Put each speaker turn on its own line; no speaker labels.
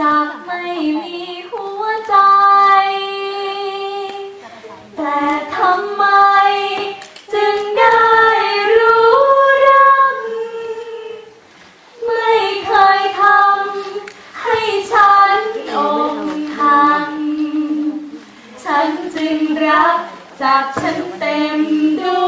จากไม่มีหัวใจ แต่ทำไมจึงได้รู้รัก ไม่เคยทำให้ฉันอกหักฉันจึงรักจากฉันเต็มดวง